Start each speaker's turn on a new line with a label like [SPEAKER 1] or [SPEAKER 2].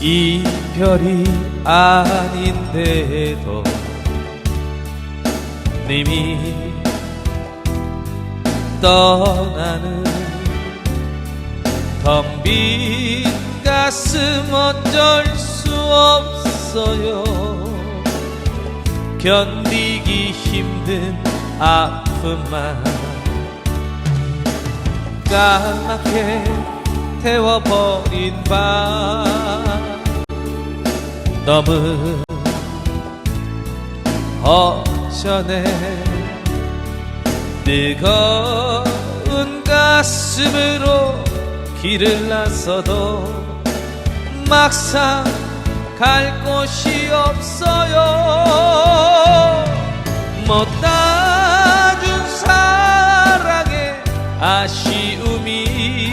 [SPEAKER 1] 이별이 아닌데도 님이 떠나는 텅 빈 가슴 어쩔 수 없어요. 견디기 힘든 아픔만 까맣게 태워버린 밤 너무 허전해 뜨거운 가슴으로 길을 나서도 막상 갈 곳이 없어요. 못 따준 사랑에 아쉬움이